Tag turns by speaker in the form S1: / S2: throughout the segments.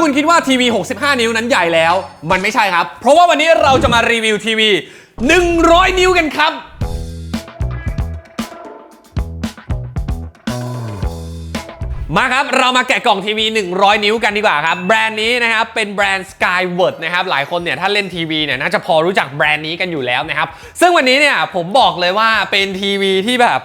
S1: คุณคิดว่าทีวี 65 นิ้วนั้นใหญ่แล้ว มันไม่ใช่ครับ เพราะว่าวันนี้เราจะมารีวิวทีวี 100 นิ้วกันครับมาครับ เรามาแกะกล่องทีวี 100 นิ้วกันดีกว่าครับ แบรนด์นี้นะครับ เป็นแบรนด์ Skyward นะครับ หลายคนเนี่ย ถ้าเล่นทีวีเนี่ย น่าจะพอรู้จักแบรนด์นี้กันอยู่แล้วนะครับ ซึ่งวันนี้เนี่ย ผมบอกเลยว่าเป็นทีวีที่แบบ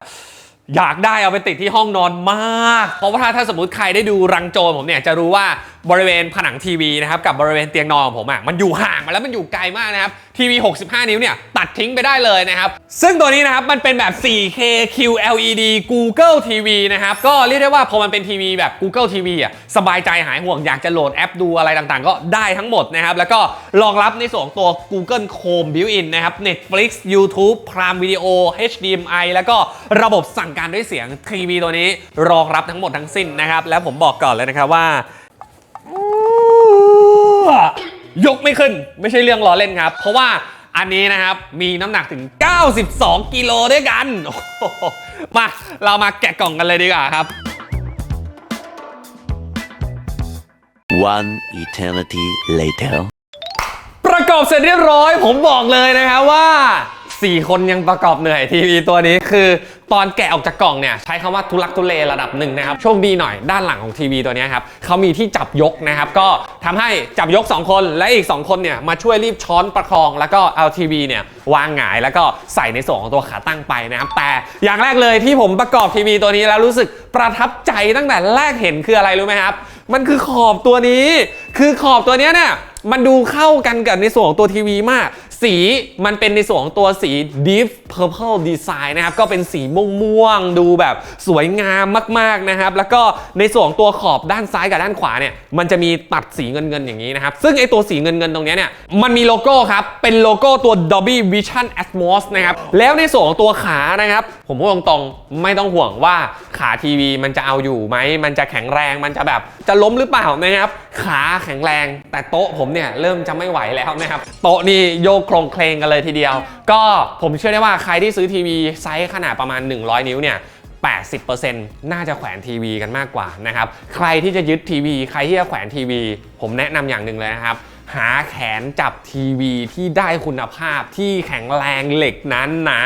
S1: อยากได้เอาไปติดที่ห้องนอนมาก เพราะว่าถ้าถ้าสมมติใครได้ดูรังโจรผมเนี่ยจะรู้ว่าบริเวณผนังทีวีนะครับกับบริเวณเตียงนอนของผมอะมันอยู่ห่างมาแล้วมันอยู่ไกลมากนะครับทีวี 65 นิ้วเนี่ยตัดทิ้งไปได้เลยนะครับ ซึ่งตัวนี้นะครับมันเป็นแบบ 4K QLED Google TV นะครับก็เรียกได้ว่าพอมันเป็นทีวีแบบ Google TV อะสบายใจหายห่วงอยากจะโหลดแอปดูอะไรต่างๆ ก็ได้ทั้งหมดนะครับแล้วก็รองรับในส่วนตัว Google Chrome Built-in นะครับ Netflix YouTube Prime Video HDMI แล้วก็ระบบสั่งการด้วยเสียงทีวีตัวนี้รองรับทั้งหมดทั้งสิ้นนะครับแล้วผมบอกก่อนเลยนะครับว่า ยกไม่ขึ้น ไม่ใช่เรื่องล้อเล่นครับ เพราะว่าอันนี้นะครับมีน้ำหนักถึง 92 กิโลด้วยกันโอ้โหมาเรามาแกะกล่องกันเลยดีกว่าครับ
S2: One eternity later.
S1: ประกอบเสร็จเรียบร้อย ผมบอกเลยนะครับว่า 4 คนยังประกอบเหนื่อยทีวีตัวนี้คือ ตอนแกะออกจากกล่องเนี่ยใช้คำว่าทุลักทุเลระดับหนึ่งนะครับโชคดีหน่อยด้านหลังของทีวีตัวนี้ครับเขามีที่จับยกนะครับก็ทำให้จับยก 2 คนและอีก 2 คนเนี่ยมาช่วยรีบช้อนประคอง แล้วก็เอาทีวีเนี่ยวางหงายแล้วก็ใส่ในส่วนของตัวขาตั้งไปนะครับแต่อย่างแรกเลยที่ผมประกอบทีวีตัวนี้แล้วรู้สึกประทับใจตั้งแต่แรกเห็นคืออะไรรู้ไหมครับ มันคือขอบตัวนี้ คือขอบตัวนี้เนี่ยมันดูเข้ากันกับในส่วนของตัวทีวีมาก สีมันเป็นในส่วนของตัวสี Deep Purple Design นะครับ ก็เป็นสีม่วงๆ ดูแบบสวยงามมากๆนะครับ แล้วก็ในส่วนของตัวขอบด้านซ้ายกับด้านขวาเนี่ย มันจะมีตัดสีเงินๆ อย่างนี้นะครับ ซึ่งไอตัวสีเงินๆ ตรงนี้เนี่ย มันมีโลโก้ครับ เป็นโลโก้ตัว Dolby Vision Atmos นะครับ แล้วในส่วนของตัวขานะครับ ผมพูดตรงๆ ไม่ต้องห่วงว่าขาทีวีมันจะเอาอยู่ไหม มันจะแข็งแรง มันจะแบบจะล้มหรือเปล่านะครับ ขาแข็งแรง แต่โต๊ะผมเนี่ยเริ่มจะไม่ไหวแล้วนะครับ โต๊ะนี่โยกครงเคลงกันเลยทีเดียว ก็ผมเชื่อได้ว่าใครที่ซื้อทีวีไซส์ขนาดประมาณ 100 นิ้วเนี่ย80%น่าจะแขวนทีวีกันมากกว่านะครับ ใครที่จะยึดทีวี ใครที่จะแขวนทีวี ผมแนะนำอย่างหนึ่งเลยนะครับ หาแขนจับทีวีที่ได้คุณภาพที่แข็งแรงเหล็กนั้นหนา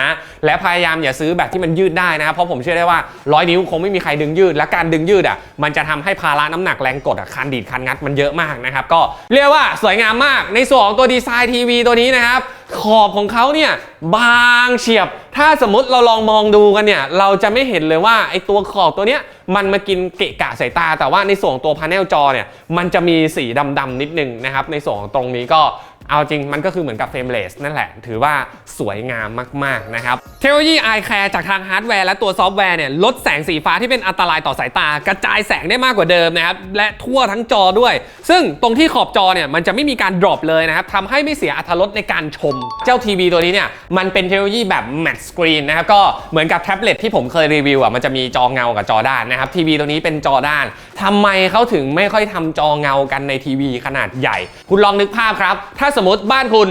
S1: และพยายามอย่าซื้อแบบที่มันยืดได้นะครับเพราะผมเชื่อได้ว่าร้อยนิ้วคงไม่มีใครดึงยืด และการดึงยืดอะมันจะทำให้ภาระน้ำหนักแรงกดอะคันดีดคันงัดมันเยอะมากนะครับก็เรียกว่าสวยงามมากในส่วนของตัวดีไซน์ทีวีตัวนี้นะครับ ขอบของเขาเนี่ยบางเฉียบ ถ้าสมมติเราลองมองดูกันเนี่ย เราจะไม่เห็นเลยว่าไอตัวขอบตัวเนี้ยมันมากินเกะกะสายตา แต่ว่าในส่วนตัวพาเนลจอเนี่ยมันจะมีสีดำๆนิดนึงนะครับ ในส่วนของตรงนี้ก็ เอาจริงมันก็คือเหมือนกับเฟรมเลสนั่นแหละ ถือว่าสวยงามมาก ๆ นะครับ เทคโนโลยี i Care จากทางฮาร์ดแวร์และตัวซอฟต์แวร์เนี่ยลดแสงสีฟ้าที่เป็นอันตรายต่อสายตา กระจายแสงได้มากกว่าเดิมนะครับและทั่วทั้งจอด้วย ซึ่งตรงที่ขอบจอเนี่ยมันจะไม่มีการดรอปเลยนะครับทำให้ไม่เสียอรรถรสในการชม เจ้าทีวีตัวนี้เนี่ยมันเป็นเทคโนโลยีแบบ Matte Screen นะครับก็เหมือนกับแท็บเล็ตที่ผมเคยรีวิวอะมันจะมีจอเงากับจอด้านนะครับทีวีตัวนี้เป็นจอด้านทำไมเขาถึงไม่ค่อยทำจอเงากันในทีวีขนาดใหญ่ คุณลองนึกภาพครับถ้าสมมติบ้านคุณ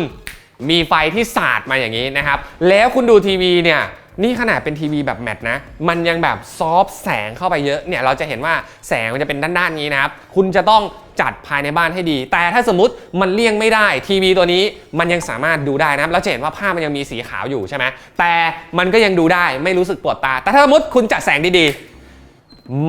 S1: มีไฟที่สาดมาอย่างนี้นะครับ แล้วคุณดูทีวีเนี่ยนี่ขนาดเป็นทีวีแบบแมทนะ มันยังแบบซอฟแสงเข้าไปเยอะเนี่ยเราจะเห็นว่าแสงมันจะเป็นด้านๆนี้นะครับ คุณจะต้องจัดภายในบ้านให้ดี แต่ถ้าสมมติมันเลี่ยงไม่ได้ทีวีตัวนี้มันยังสามารถดูได้นะครับแล้วจะเห็นว่าภามันยังมีสีขาวอยู่ใช่ไหมแต่มันก็ยังดูได้ไม่รู้สึกปวดตา แต่ถ้าสมมติคุณจัดแสงดีๆ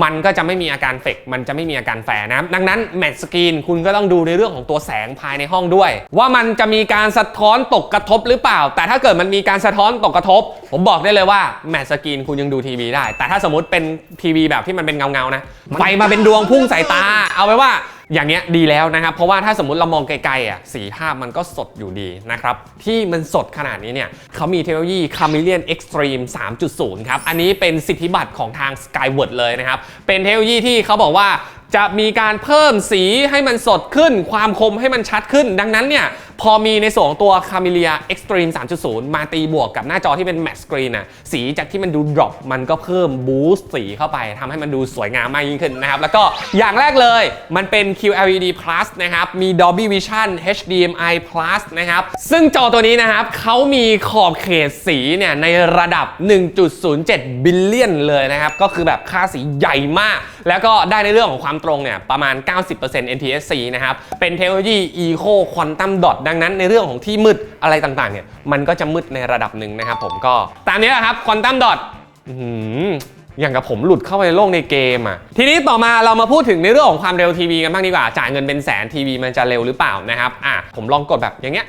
S1: มันก็จะไม่มีอาการเฟกมันจะไม่มีอาการแฝงนะครับดังนั้นแมทสกรีนคุณก็ต้องดูในเรื่องของตัวแสงภายในห้องด้วย ว่ามันจะมีการสะท้อนตกกระทบหรือเปล่า แต่ถ้าเกิดมันมีการสะท้อนตกกระทบ ผมบอกได้เลยว่าแมทสกรีนคุณยังดูทีวีได้ แต่ถ้าสมมติเป็นทีวีแบบที่มันเป็นเงาๆนะไฟมาเป็นดวงพุ่งใส่ตา เอาไว้ว่า อย่างเงี้ยดีแล้วนะครับ เพราะว่าถ้าสมมติเรามองไกลๆอะสีภาพมันก็สดอยู่ดีนะครับ ที่มันสดขนาดนี้เนี่ยเขามีเทคโนโลยี Chameleon Extreme 3.0 ครับ อันนี้เป็นสิทธิบัตรของทาง Skyward เลยนะครับ เป็นเทคโนโลยีที่เขาบอกว่า จะมีการเพิ่มสีให้มันสดขึ้น ความคมให้มันชัดขึ้น ดังนั้นเนี่ย พอมีในส่วนของตัว c a m e l i a Extreme 3.0 มาตีบวกกับหน้าจอที่เป็น Matte Screen น่ะสีจากที่มันดู drop มันก็เพิ่มบูสต์สีเข้าไปทำให้มันดูสวยงามมากยิ่งขึ้นนะครับ แล้วก็อย่างแรกเลยมันเป็น QLED Plus นะครับ มี Dolby Vision HDMI Plus นะครับ ซึ่งจอตัวนี้นะครับเขามีขอบเขตสีเนี่ยในระดับ 1.07 บิลเลียนเลยนะครับ ก็คือแบบค่าสีใหญ่มาก แล้วก็ได้ในเรื่องของความตรงเนี่ยประมาณ 90% NTSC นะครับเป็นเทคโนโลยี Eco Quantum Dot ดังนั้นในเรื่องของที่มืดอะไรต่างๆเนี่ยมันก็จะมืดในระดับหนึ่งนะครับผมก็ตามนี้แหละครับ Quantum Dot อื้อหืออย่างกับผมหลุดเข้าไปในโลกในเกมอะ ทีนี้ต่อมาเรามาพูดถึงในเรื่องของความเร็วทีวีกันบ้างดีกว่า จ่ายเงินเป็นแสนทีวีมันจะเร็วหรือเปล่านะครับ อะผมลองกดแบบอย่างเงี้ย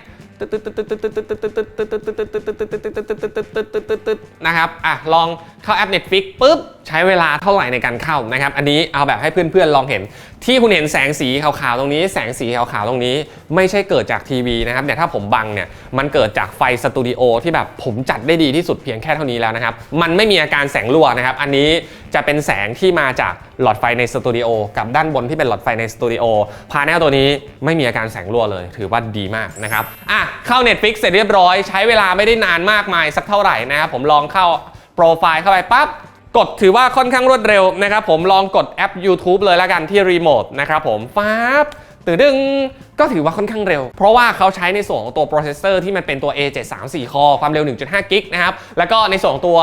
S1: นะครับอะลองเข้าแอป Netflix ปุ๊บ ใช้เวลาเท่าไหร่ในการเข้านะครับ อันนี้เอาแบบให้เพื่อนๆลองเห็นที่คุณเห็นแสงสีขาวๆตรงนี้ แสงสีขาวๆตรงนี้ ไม่ใช่เกิดจากทีวีนะครับเนี่ยถ้าผมบังเนี่ยมันเกิดจากไฟสตูดิโอที่แบบผมจัดได้ดีที่สุดเพียงแค่เท่านี้แล้วนะครับ มันไม่มีอาการแสงรั่วนะครับ อันนี้จะเป็นแสงที่มาจากหลอดไฟในสตูดิโอกับด้านบนที่เป็นหลอดไฟในสตูดิโอพาแนลตัวนี้ไม่มีอาการแสงรั่วเลย ถือว่าดีมากนะครับอะเข้า Netflix เสร็จเรียบร้อย ใช้เวลาไม่ได้นานมากมายสักเท่าไหร่นะครับผมลองเข้าโปรไฟล์เข้าไปปั๊บ กดถือว่าค่อนข้างรวดเร็วนะครับผมลองกดแอป YouTube เลยแล้วกันที่รีโมทนะครับผมฟ้าบตื่นดึงก็ถือว่าค่อนข้างเร็ว เพราะว่าเขาใช้ในส่วนของตัวโปรเซสเซอร์ที่มันเป็นตัว A734 คอความเร็ว 1.5 กิกนะครับ แล้วก็ในส่วนของตัว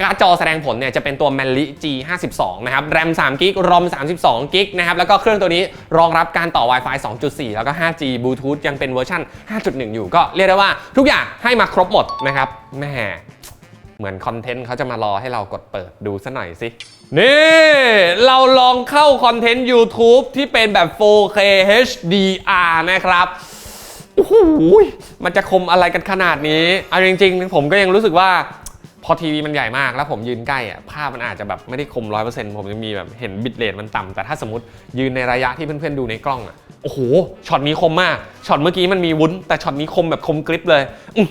S1: การ์ดจอแสดงผลเนี่ยจะเป็นตัว Manly G52 นะครับแรม3กิก ROM 32กิกนะครับ แล้วก็เครื่องตัวนี้รองรับการต่อ Wi-Fi 2.4 แล้วก็ 5G Bluetooth ยังเป็นเวอร์ชัน5.1 อยู่ ก็เรียกได้ว่าทุกอย่างให้มาครบหมดนะครับแม่ เหมือนคอนเทนต์เขาจะมารอให้เรากดเปิดดูซะหน่อยสิ นี่ เราลองเข้าคอนเทนต์ YouTube ที่เป็นแบบ 4K HDR นะครับโอ้โหมันจะคมอะไรกันขนาดนี้เอาจริง ๆ ผมก็ยังรู้สึกว่า อทีวีมันใหญ่มากแล้วผมยืนใกล้อะภาพมันอาจจะแบบไม่ได้คม100%ผมจะมีแบบเห็นบิตเรทมันต่ำแต่ถ้าสมมติยืนในระยะที่เพื่อนๆดูในกล้องอะโอ้โหช็อตนี้คมมากช็อตเมื่อกี้มันมีวุ้น แต่ช็อตนี้คมแบบคมกริบเลยอื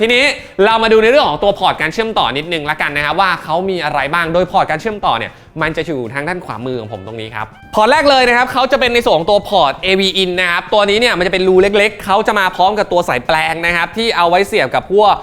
S1: ทีนี้เรามาดูในเรื่องของตัวพอร์ตการเชื่อมต่อนิดนึงละกันนะครับว่าเขามีอะไรบ้างโดยพอร์ตการเชื่อมต่อเนี่ยมันจะอยู่ทางด้านขวามือของผมตรงนี้ครับพอร์ตแรกเลยนะครับเขาจะเป็นในส่วนของตัวพอร์ต AV in นะครับตัวนี้เนี่ยมันจะเป็นรูเล็ก ๆเขาจะมาพร้อมกับตัวสายแปลงนะครับที่เอาไว้เสียบกับพวก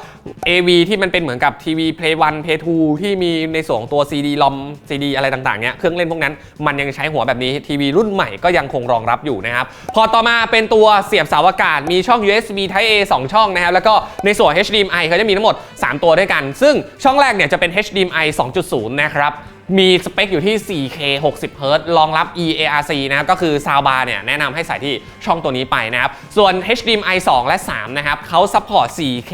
S1: AV ที่มันเป็นเหมือนกับทีวีเพย์วันเพย์ทูที่มีในส่วนของตัว CD ลอม CD อะไรต่างๆเนี้ยเครื่องเล่นพวกนั้นมันยังใช้หัวแบบนี้ทีวีรุ่นใหม่ก็ยังคงรองรับอยู่นะครับ พอต่อมาเป็นตัวเสียบเสาอากาศมีช่อง USB Type A 2 ช่องนะครับ แล้วก็ในส่วน HDMI เขาจะมีทั้งหมด 3 ตัวด้วยกัน ซึ่งช่องแรกเนี่ยจะเป็น HDMI 2.0 นะครับ มีสเปคอยู่ที่ 4K 60 Hz รองรับ EARC นะครับ ก็คือซาวบาร์เนี่ยแนะนำให้ใส่ที่ช่องตัวนี้ไปนะครับ ส่วน HDMI 2 และ 3 นะครับเขาซัพพอร์ต 4K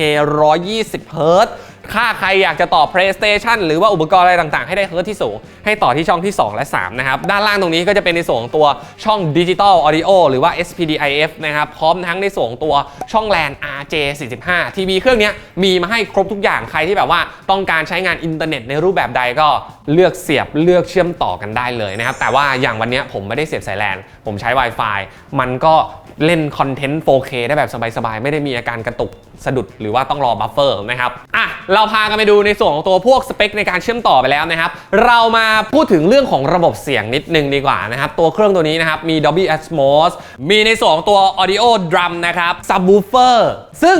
S1: 120 Hz ถ้าใครอยากจะต่อ PlayStation หรือว่าอุปกรณ์อะไรต่างๆ ให้ได้เฮิร์ตที่สูง ให้ต่อที่ช่องที่ 2 และ 3 นะครับ ด้านล่างตรงนี้ก็จะเป็นในส่วนของตัวช่องดิจิตอลออดิโอหรือว่า SPDIF นะครับ พร้อมทั้งในส่วนของตัวช่องแลน RJ45 ทีวีเครื่องนี้มีมาให้ครบทุกอย่างใครที่แบบว่าต้องการใช้งานอินเทอร์เน็ตในรูปแบบใดก็เลือกเสียบเลือกเชื่อมต่อกันได้เลยนะครับ แต่ว่าอย่างวันนี้ผมไม่ได้เสียบสายแลนผมใช้ Wi-Fi มันก็เล่นคอนเทนต์ 4K ได้แบบสบายๆ ไม่ได้มีอาการกระตุกสะดุดหรือว่าต้องรอบัฟเฟอร์นะครับ เราพากันไปดูในส่วนของตัวพวกสเปคในการเชื่อมต่อไปแล้วนะครับ เรามาพูดถึงเรื่องของระบบเสียงนิดนึงดีกว่านะครับ ตัวเครื่องตัวนี้นะครับ มี Dolby Atmos มีในส่วนของตัว Audio Drum นะครับ Subwoofer ซึ่ง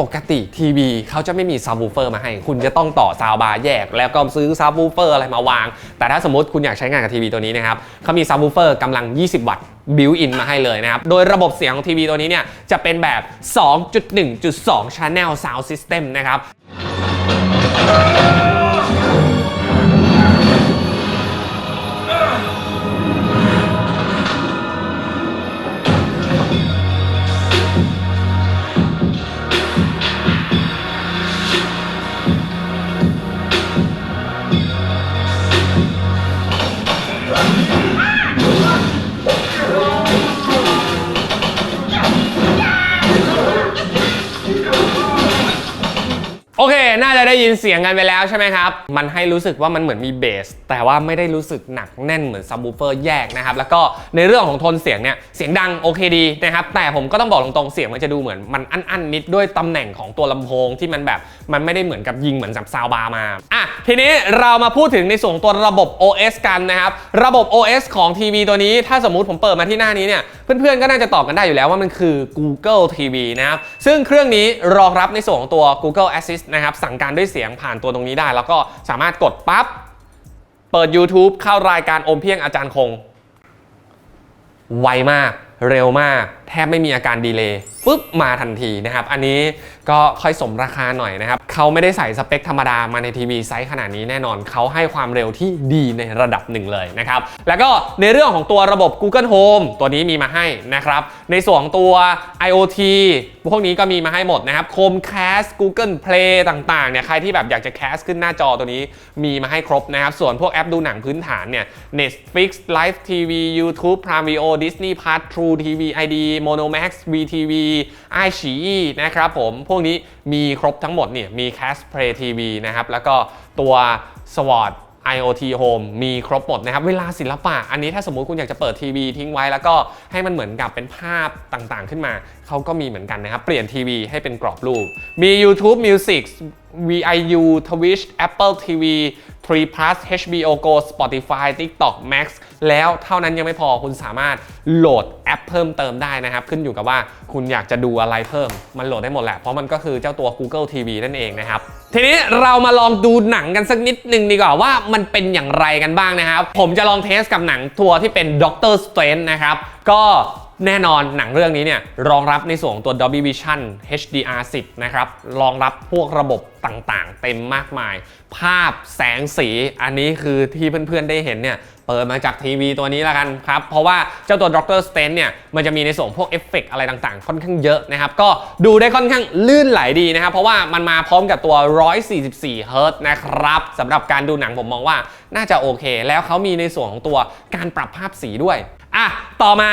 S1: ปกติทีวีเขาจะไม่มีซับ w ูเฟอร์มาให้ คุณจะต้องต่อซาวบาร์แยก แล้วก็ซื้อซับ w ูเฟอร์อะไรมาวาง แต่ถ้าสมมติคุณอยากใช้งานกับทีวีตัวนี้นะครับเขามีซับ w ูเฟอร์กำลัง 20 วัตต์บิวอินมาให้เลยนะครับ โดยระบบเสียงของทีวีตัวนี้เนี่ยจะเป็นแบบ 2.1.2 Channel Sound System นะครับ โอ ได้ยินเสียงกันไปแล้วใช่ไหมครับ มันให้รู้สึกว่ามันเหมือนมีเบส แต่ว่าไม่ได้รู้สึกหนักแน่นเหมือนซับ w ูเฟอร์แยกนะครับ แล้วก็ในเรื่องของโทนเสียงเนี่ย เสียงดังโอเคดีนะครับ แต่ผมก็ต้องบอกตรงๆ เสียงมันจะดูเหมือนมันอั้นๆนิดด้วยตำแหน่งของตัวลำโพงที่มันแบบมันไม่ได้เหมือนกับยิงเหมือนจากซาวบาร์มา อะ ทีนี้เรามาพูดถึงในส่วนตัวระบบ OS กันนะครับ ระบบ OS ของทีวีตัวนี้ ถ้าสมมุติผมเปิดมาที่หน้านี้เนี่ยเพื่อนๆก็น่าจะตอบกันได้อยู่แล้วว่ามันคือ Google TV นะครับซึ่งเครื่องนี้รองรับในส่วนของตัว Google Assist นะครับสั่งการด้วยเสียงผ่านตัวตรงนี้ได้ แล้วก็สามารถกดปั๊บเปิด YouTube เข้ารายการอมเพียงอาจารย์คง ไวมาก เร็วมากแทบไม่มีอาการดีเลย์ปุ๊บมาทันทีนะครับ อันนี้ก็ค่อยสมราคาหน่อยนะครับเขาไม่ได้ใส่สเปคธรรมดามาในทีวีไซส์ขนาดนี้แน่นอนเขาให้ความเร็วที่ดีในระดับหนึ่งเลยนะครับ แล้วก็ในเรื่องของตัวระบบ Google Home ตัวนี้มีมาให้นะครับ ในส่วนของตัว IoT พวกนี้ก็มีมาให้หมดนะครับ Chromecast Google Play ต่างๆเนี่ยใครที่แบบอยากจะแคสขึ้นหน้าจอตัวนี้มีมาให้ครบนะครับ ส่วนพวกแอปดูหนังพื้นฐานเนี่ย Netflix Live TV YouTube Prime Video Disney Plus True TV ID Monomax VTV iQIYI นะครับผม พวกนี้มีครบทั้งหมดเนี่ยมี Cast Play TV นะครับ แล้วก็ตัว SWOT IoT Home มีครบหมดนะครับ เวลาศิลปะ อันนี้ถ้าสมมุติคุณอยากจะเปิดทีวีทิ้งไว้แล้วก็ให้มันเหมือนกับเป็นภาพต่างๆ ขึ้นมา เขาก็มีเหมือนกันนะครับ เปลี่ยนทีวีให้เป็นกรอบรูป มี YouTube Music VIU Twitch Apple TV 3 Plus HBO Go Spotify TikTok Max แล้วเท่านั้นยังไม่พอคุณสามารถโหลดแอปเพิ่มเติมได้นะครับ ขึ้นอยู่กับว่าคุณอยากจะดูอะไรเพิ่ม มันโหลดได้หมดแหละ เพราะมันก็คือเจ้าตัว Google TV นั่นเองนะครับ ทีนี้เรามาลองดูหนังกันสักนิดหนึ่งดีกว่าว่ามันเป็นอย่างไรกันบ้างนะครับ ผมจะลองเทสกับหนังทัวร์ที่เป็นด็อกเตอร์สเตรนท์นะครับ ก็ แน่นอนหนังเรื่องนี้เนี่ยรองรับในส่วนของตัว Dolby Vision HDR 10 นะครับ รองรับพวกระบบต่างๆ เต็มมากมาย ภาพแสงสีอันนี้คือที่เพื่อนๆได้เห็นเนี่ยเปิดมาจากทีวีตัวนี้แล้วกันครับ เพราะว่าเจ้าตัว Doctor Strange เนี่ยมันจะมีในส่วนพวกเอฟเฟกต์อะไรต่างๆ ค่อนข้างเยอะนะครับ ก็ดูได้ค่อนข้างลื่นไหลดีนะครับ เพราะว่ามันมาพร้อมกับตัว 144เฮิรต์นะครับสำหรับการดูหนังผมมองว่าน่าจะโอเค แล้วเขามีในส่วนของตัวการปรับภาพสีด้วย อะ ต่อมา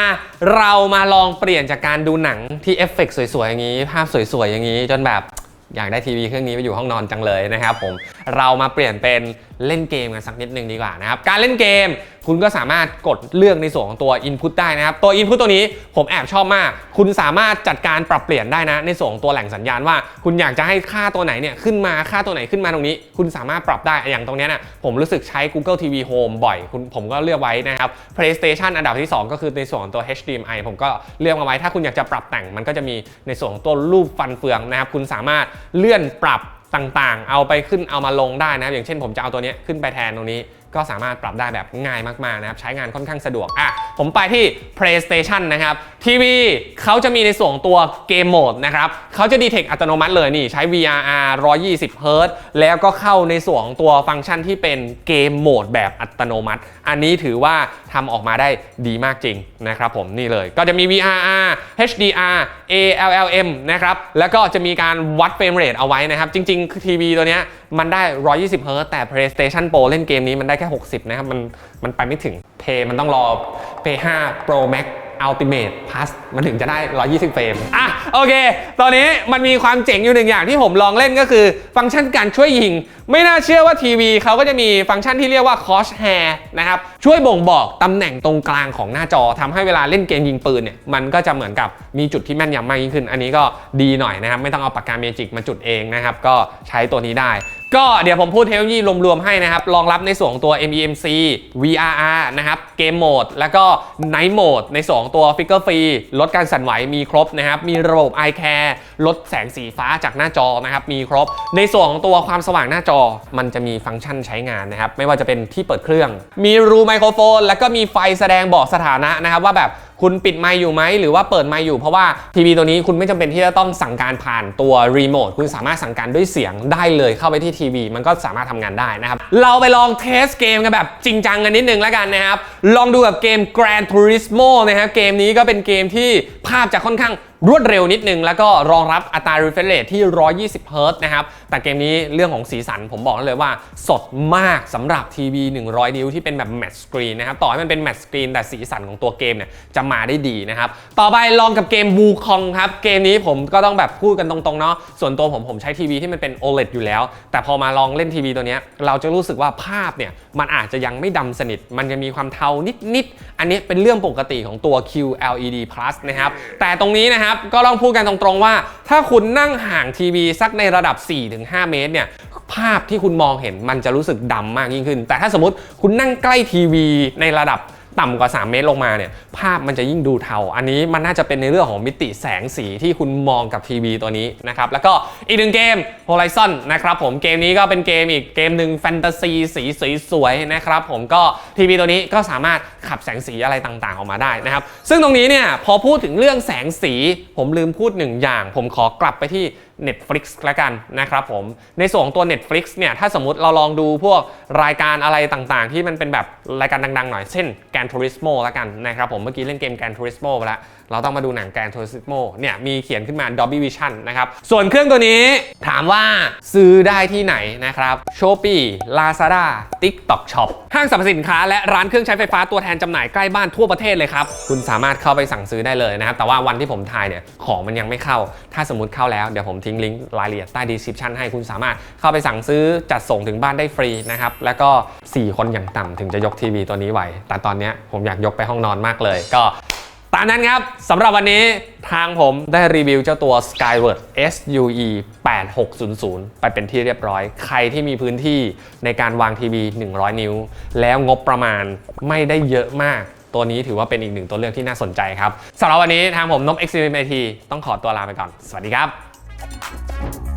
S1: เรามาลองเปลี่ยนจากการดูหนังที่เอฟเฟกต์สวยๆ อย่างนี้ ภาพสวยๆ อย่างนี้ จนแบบอยากได้ทีวีเครื่องนี้ไปอยู่ห้องนอนจังเลยนะครับผม เรามาเปลี่ยนเป็น เล่นเกมกันสักนิดหนึ่งดีกว่านะครับ การเล่นเกมคุณก็สามารถกดเลือกในส่วนของตัว Input ได้นะครับ ตัว Input ตัวนี้ผมแอบชอบมาก คุณสามารถจัดการปรับเปลี่ยนได้นะ ในส่วนของตัวแหล่งสัญญาณว่า คุณอยากจะให้ค่าตัวไหนเนี่ยขึ้นมาค่าตัวไหนขึ้นมาตรงนี้ คุณสามารถปรับได้อย่างตรงนี้นะผมรู้สึกใช้ Google TV Home บ่อยคุณผมก็เลือกไว้นะครับ PlayStation อันดับที่ 2 ก็คือในส่วนของตัว HDMI ผมก็เลือกมาไว้ถ้าคุณอยากจะปรับแต่งมันก็จะมีในส่วนของตัวรูปฟันเฟืองนะครับคุณสามารถเลื่อนปรับ ต่างๆ เอาไปขึ้นเอามาลงได้นะครับอย่างเช่นผมจะเอาตัวนี้ขึ้นไปแทนตรงนี้ ก็สามารถปรับได้แบบง่ายมากๆนะครับใช้งานค่อนข้างสะดวกอะผมไปที่ PlayStation นะครับทีวีเขาจะมีในส่วนตัวเกมโหมดนะครับเขาจะดีเทคอัตโนมัติเลยนี่ใช้ VRR 120เฮิรตซ์แล้วก็เข้าในส่วนตัวฟังก์ชันที่เป็นเกมโหมดแบบอัตโนมัติ อันนี้ถือว่าทำออกมาได้ดีมากจริงนะครับผมนี่เลยก็จะมี VRR HDR ALLM นะครับแล้วก็จะมีการวัดเฟรมเรทเอาไว้นะครับจริง ๆ ทีวีตัวเนี้ย มันได้ 120เฮิร์แต่ PlayStation Pro เล่นเกมนี้มันได้แค่ 60 นะครับ มันมันไปไม่ถึงเพย์มันต้องรอ Play 5 Pro Max Ultimate Plus มันถึงจะได้ 120 เฟรม อะ โอเค ตอนนี้มันมีความเจ๋งอยู่หนึ่งอย่างที่ผมลองเล่นก็คือ ฟังก์ชันการช่วยยิง ไม่น่าเชื่อว่าทีวีเขาก็จะมีฟังก์ชันที่เรียกว่า cross hair นะครับ ช่วยบ่งบอกตำแหน่งตรงกลางของหน้าจอทำให้เวลาเล่นเกมยิงปืนเนี่ย มันก็จะเหมือนกับมีจุดที่แม่นยำมากยิ่งขึ้น อันนี้ก็ดีหน่อยนะครับ ไม่ต้องเอาปากกาเมจิกมาจุดเองนะครับ ก็ใช้ตัวนี้ได้ ก็เดี๋ยวผมพูดเทคโนโลยีรวมๆให้นะครับ รองรับในส่วนของตัว MEMC VRR นะครับ เกมโหมด แล้วก็ Night Mode ในส่วนของตัว Figure Free ลดการสั่นไหวมีครบนะครับ มีระบบ Eye Care ลดแสงสีฟ้าจากหน้าจอนะครับ มีครบ ในส่วนของตัวความสว่างหน้าจอ มันจะมีฟังก์ชันใช้งานนะครับ ไม่ว่าจะเป็นที่เปิดเครื่อง มีรูไมโครโฟน แล้วก็มีไฟแสดงบอกสถานะนะครับว่าแบบ คุณปิดไมค์อยู่ไหมหรือว่าเปิดไมค์อยู่เพราะว่าทีวีตัวนี้คุณไม่จำเป็นที่จะต้องสั่งการผ่านตัวรีโมทคุณสามารถสั่งการด้วยเสียงได้เลยเข้าไปที่ทีวี มันก็สามารถทำงานได้นะครับ เราไปลองเทสเกมกันแบบจริงจังกันนิดนึงแล้วกันนะครับ ลองดูกับเกม Gran Turismo นะครับเกมนี้ก็เป็นเกมที่ภาพจะค่อนข้าง รวดเร็วนิดนึง แล้วก็รองรับอัตรา refresh rate ที่ 120เฮิรต์นะครับ แต่เกมนี้เรื่องของสีสันผมบอกได้เลยว่าสดมากสำหรับทีวี100 นิ้วที่เป็นแบบแมต c ์สกรีนนะครับ ต่อให้มันเป็นแมต c ์สกรีนแต่สีสันของตัวเกมเนี่ยจะมาได้ดีนะครับ ต่อไปลองกับเกม Wukong ครับ เกมนี้ผมก็ต้องแบบพูดกันตรงๆเนาะส่วนตัวผมผมใช้ทีวีที่มันเป็น OLED อยู่แล้ว แต่พอมาลองเล่นทีวีตัวเนี้ยเราจะรู้สึกว่าภาพเนี่ยมันอาจจะยังไม่ดำสนิท มันจะมีความเทานิดๆอันนี้เป็นเรื่องปกติของตัว QLED Plus นะครับแต่ตรงนี้นะครับก็ต้องพูดกันตรงๆว่า ถ้าคุณนั่งห่างทีวีสักในระดับ 4-5 เมตรเนี่ยภาพที่คุณมองเห็นมันจะรู้สึกดำมากยิ่งขึ้น แต่ถ้าสมมติคุณนั่งใกล้ทีวีในระดับ ต่ำกว่า 3 เมตรลงมาเนี่ยภาพมันจะยิ่งดูเทา อันนี้มันน่าจะเป็นในเรื่องของมิติแสงสีที่คุณมองกับทีวีตัวนี้นะครับ แล้วก็อีกหนึ่งเกม Horizon นะครับผมเกมนี้ก็เป็นเกมอีกเกมหนึ่งแฟนตาซีสีสวยๆนะครับผมก็ทีวีตัวนี้ก็สามารถขับแสงสีอะไรต่างๆ ออกมาได้นะครับ ซึ่งตรงนี้เนี่ยพอพูดถึงเรื่องแสงสีผมลืมพูดหนึ่งอย่าง ผมขอกลับไปที่ Netflix ละกันนะครับผม ในส่วนของตัว Netflix เนี่ยถ้าสมมติเราลองดูพวกรายการอะไรต่างๆ ที่มันเป็นแบบรายการดังๆ หน่อย เช่น Gran Turismo ละกันนะครับผมเมื่อกี้เล่นเกม Gran Turismo ไปแล้ว เราต้องมาดูหนัง Gran Turismo เนี่ยมีเขียนขึ้นมา Dolby Vision นะครับ ส่วนเครื่องตัวนี้ถามว่าซื้อได้ที่ไหนนะครับ Shopee Lazada TikTok Shop ห้างสรรพสินค้าและร้านเครื่องใช้ไฟฟ้าตัวแทนจำหน่ายใกล้บ้านทั่วประเทศเลยครับ คุณสามารถเข้าไปสั่งซื้อได้เลยนะครับแต่ว่าวันที่ผมถ่ายเนี่ยของมันยังไม่เข้า ถ้าสมมติเข้าแล้วเดี๋ยวผมทิ้งลิงก์รายละเอียดใต้ description ให้คุณสามารถเข้าไปสั่งซื้อจัดส่งถึงบ้านได้ฟรีนะครับแล้วก็ 4 คนอย่างต่ำถึงจะยกทีวีตัวนี้ไหว แต่ตอนนี้ผมอยากยกไปห้องนอนมากเลย ก็ตามนั้นครับสำหรับวันนี้ทางผมได้รีวิวเจ้าตัว Skyward SUE 8600 ไปเป็นที่เรียบร้อย ใครที่มีพื้นที่ในการวางทีวี 100 นิ้ว แล้วงบประมาณไม่ได้เยอะมาก ตัวนี้ถือว่าเป็นอีกหนึ่งตัวเลือกที่น่าสนใจครับสำหรับวันนี้ทางผมนบ Extreme IT ต้องขอตัวลาไปก่อน สวัสดีครับ Thank you.